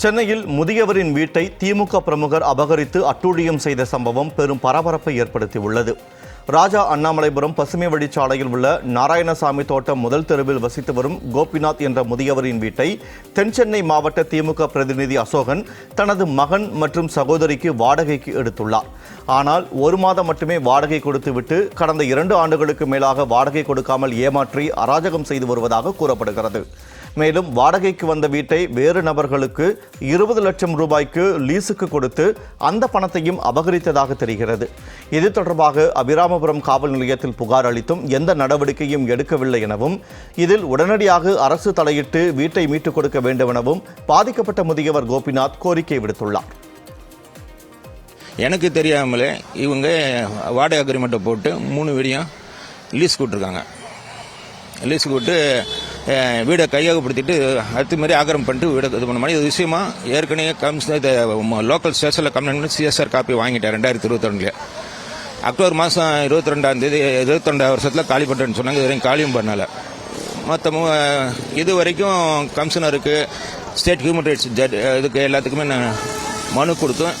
சென்னையில் முதியவரின் வீட்டை திமுக பிரமுகர் அபகரித்து அட்டூழியம் செய்த சம்பவம் பெரும் பரபரப்பை ஏற்படுத்தியுள்ளது. ராஜா அண்ணாமலைபுரம் பசுமை வழிச்சாலையில் உள்ள நாராயணசாமி தோட்டம் முதல் தெருவில் வசித்து வரும் கோபிநாத் என்ற முதியவரின் வீட்டை தென்சென்னை மாவட்ட திமுக பிரதிநிதி அசோகன் தனது மகன் மற்றும் சகோதரிக்கு வாடகைக்கு எடுத்துள்ளார். ஆனால் ஒரு மாதம் மட்டுமே வாடகை கொடுத்துவிட்டு கடந்த இரண்டு ஆண்டுகளுக்கு மேலாக வாடகை கொடுக்காமல் ஏமாற்றி அராஜகம் செய்து வருவதாக கூறப்படுகிறது. மேலும் வாடகைக்கு வந்த வீட்டை வேறு நபர்களுக்கு இருபது லட்சம் ரூபாய்க்கு லீஸுக்கு கொடுத்து அந்த பணத்தையும் அபகரித்ததாக தெரிகிறது. இது தொடர்பாக அபிராம அபிராமபுரம் காவல் நிலையத்தில் புகார் அளித்தும் எந்த நடவடிக்கையும் எடுக்கவில்லை எனவும் இதில் உடனடியாக அரசு தலையிட்டு வீட்டை மீட்டுக் கொடுக்க வேண்டும் எனவும் பாதிக்கப்பட்ட முதியவர் கோபிநாத் கோரிக்கை விடுத்துள்ளார். எனக்கு தெரியாமலே இவங்க வாடகை அக்ரிமெண்ட்டை போட்டு மூணு வீடியும் லீஸ் கூட்டிருக்காங்க. லீஸ் கூட்டு வீடை கையகப்படுத்திட்டு அடுத்த மாதிரி ஆக்கிரம் பண்ணிட்டு வீடை இது பண்ண மாதிரி இது விஷயமா ஏற்கனவே கமிஷன் லோக்கல் ஸ்டேஷனில் கம்ப்ளைண்ட் சிஎஸ்ஆர் காப்பி வாங்கிட்டேன் ரெண்டாயிரத்தி இருபத்தி அக்டோபர் மாதம் இருபத்தி ரெண்டாம் தேதி இருபத்தி ரெண்டாம் வருஷத்தில் காலி பண்ணுறேன்னு சொன்னாங்க. இது வரைக்கும் காலியும் பண்ணலை. மற்ற இது வரைக்கும் கமிஷனருக்கு ஸ்டேட் ஹியூமன் ரைட்ஸ் ஜட் இதுக்கு எல்லாத்துக்குமே நான் மனு கொடுத்தோம்.